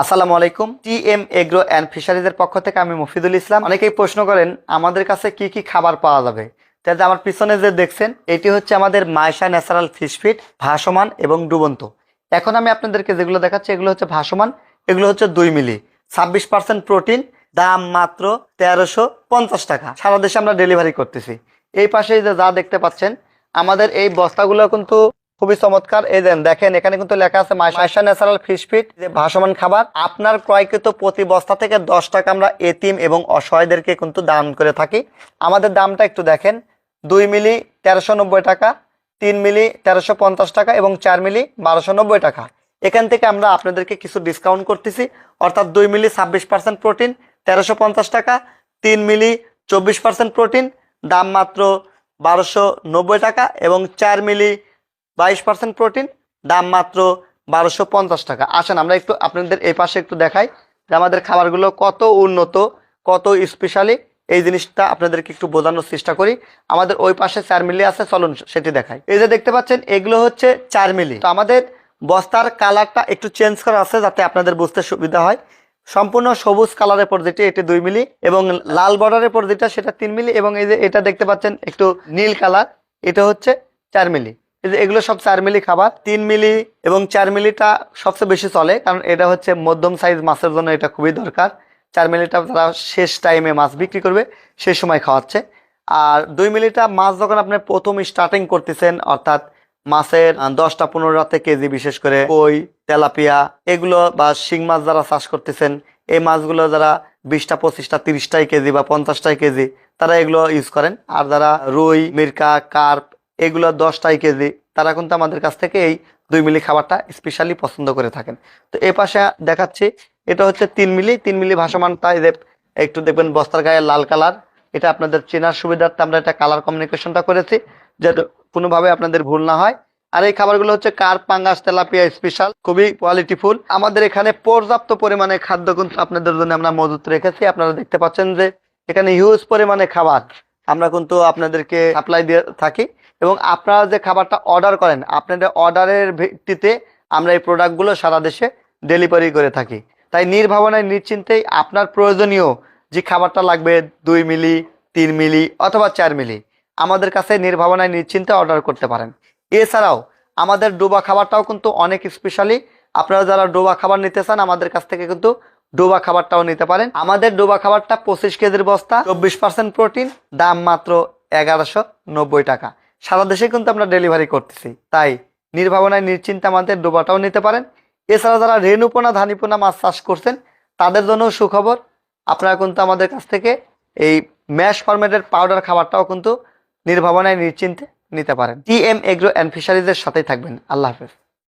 আসসালামু আলাইকুম। T M agro and ফিশারিজের পক্ষ থেকে আমি মফিদুল ইসলাম। অনেকেই প্রশ্ন করেন, আমাদের কাছে কি কি খাবার পাওয়া যাবে? তাহলে আমার পিছনে যে দেখছেন, এটি হচ্ছে আমাদের মাইশা ন্যাচারাল ফিশ ফিট, ভাসমান এবং ডুবন্ত। এখন আমি আপনাদেরকে যেগুলো দেখাচ্ছি, এগুলো হচ্ছে ভাসমান, এগুলো হচ্ছে দুই মিলি। ছাব্বিশ পার্সেন্ট প্রোটিন, দাম মাত্র তেরোশো পঞ্চাশ টাকা। সারা দেশে আমরা ডেলিভারি করতেছি। এই পাশে যে যা দেখতে পাচ্ছেন, আমাদের এই বস্তাগুলো কিন্তু খুবই চমৎকার। এই দেন, দেখেন, এখানে কিন্তু লেখা আছে মাইশা ন্যাচারাল ফিশ ফিট, যে ভাসমান খাবার। আপনার ক্রয়কৃত প্রতি বস্তা থেকে দশ টাকা আমরা এতিম এবং অসহায়দেরকে কিন্তু দান করে থাকি। আমাদের দামটা একটু দেখেন, দুই মিলি তেরোশো টাকা, তিন মিলি তেরোশো টাকা এবং চার মিলি বারোশো টাকা। এখান থেকে আমরা আপনাদেরকে কিছু ডিসকাউন্ট করতেছি। অর্থাৎ দুই মিলি ছাব্বিশ পার্সেন্ট প্রোটিন তেরোশো টাকা, তিন মিলি চব্বিশ পার্সেন্ট প্রোটিন দাম মাত্র বারোশো টাকা এবং চার মিলি বাইশ পার্সেন্ট প্রোটিন, দাম মাত্র বারোশো পঞ্চাশ টাকা। আসেন, আমরা একটু আপনাদের এই পাশে একটু দেখাই যে আমাদের খাবারগুলো কত উন্নত, কত স্পেশালি। এই জিনিসটা আপনাদেরকে একটু বোঝানোর চেষ্টা করি। আমাদের ওই পাশে চার মিলি আছে, চলুন সেটি দেখাই। এই যে দেখতে পাচ্ছেন, এগুলো হচ্ছে চার মিলি তো আমাদের বস্তার কালারটা একটু চেঞ্জ করা আছে যাতে আপনাদের বুঝতে সুবিধা হয়। সম্পূর্ণ সবুজ কালারের পর যেটি এটি দুই মিলি, এবং লাল বর্ডারের পর যেটা সেটা তিন মিলি, এবং এই যে এটা দেখতে পাচ্ছেন একটু নীল কালার, এটা হচ্ছে চার মিলি এগুলো সব চার মিলি খাবার, তিন মিলি এবং চার মিলিটা সবচেয়ে বেশি চলে, কারণ এটা হচ্ছে মধ্যম সাইজ মাছের জন্য এটা খুবই দরকার। চার মিলিটা তারা শেষ টাইমে মাছ বিক্রি করবে, সেই সময় খাওয়াচ্ছে। আর দুই মিলিটা মাছ যখন আপনি প্রথম স্টার্টিং করতেছেন, অর্থাৎ মাছের দশটা পনেরোটা কেজি বিশেষ করে কই, তেলাপিয়া, এগুলো বা শিং মাছ যারা চাষ করতেছেন, এই মাছগুলো যারা বিশটা, পঁচিশটা, তিরিশটাই কেজি বা পঞ্চাশটাই কেজি, তারা এগুলো ইউজ করেন। আর যারা রুই, মিরকা, কার্প এগুলো দশটাই কেজি, তারা কিন্তু আমাদের কাছ থেকে এই দুই মিলি খাবারটা স্পেশালি পছন্দ করে থাকেন। তো এ পাশে দেখাচ্ছি, এটা হচ্ছে তিন মিলি তিন মিলি ভাসমানটা এই যে একটু দেখবেন বস্তার গায়ে লাল কালার, এটা আপনাদের চেনার সুবিধার্থে আমরা এটা কালার কমিউনিকেশনটা করেছি যাতে কোনোভাবে আপনাদের ভুল না হয়। আর এই খাবারগুলো হচ্ছে কার পাঙ্গাস তেলাপিয়া স্পেশাল খুবই কোয়ালিটিফুল আমাদের এখানে পর্যাপ্ত পরিমাণে খাদ্য কিন্তু আপনাদের জন্য আমরা মজুত রেখেছি। আপনারা দেখতে পাচ্ছেন যে এখানে হিউজ পরিমাণে খাবার। আমরা কিন্তু আপনাদেরকে সাপ্লাই দিয়ে থাকি। এবং আপনারা যে খাবারটা অর্ডার করেন, আপনাদের অর্ডারের ভিত্তিতে আমরা এই প্রোডাক্টগুলো সারা দেশে ডেলিভারি করে থাকি। তাই নির্ভাবনায়, নিশ্চিন্তেই আপনার প্রয়োজনীয় যে খাবারটা লাগবে দুই মিলি, তিন মিলি অথবা চার মিলি, আমাদের কাছে নির্ভাবনায়, নিশ্চিন্তে অর্ডার করতে পারেন। এছাড়াও আমাদের ডোবা খাবারটাও কিন্তু অনেক স্পেশালি আপনারা যারা ডোবা খাবার নিতে চান, আমাদের কাছ থেকে কিন্তু ডোবা খাবারটাও নিতে পারেন। আমাদের ডোবা খাবারটা পঁচিশ কেজির বস্তা, চব্বিশ পার্সেন্ট প্রোটিন, দাম মাত্র এগারোশো নব্বই টাকা। সারা দেশে কিন্তু আমরা ডেলিভারি করতেছি। তাই নির্ভাবনায়, নিশ্চিন্তে আমাদের ডোবাটাও নিতে পারেন। এছাড়া যারা রেণুপোনা, ধানিপোনা মাছ চাষ করছেন, তাদের জন্য সুখবর, আপনারা কিন্তু আমাদের কাছ থেকে এই ম্যাশ ফরম্যাটের পাউডার খাবারটাও কিন্তু নির্ভাবনায়, নিশ্চিন্তে নিতে পারেন। টি এম এগ্রো অ্যান্ড ফিশারিজের সাথেই থাকবেন। আল্লাহ হাফেজ।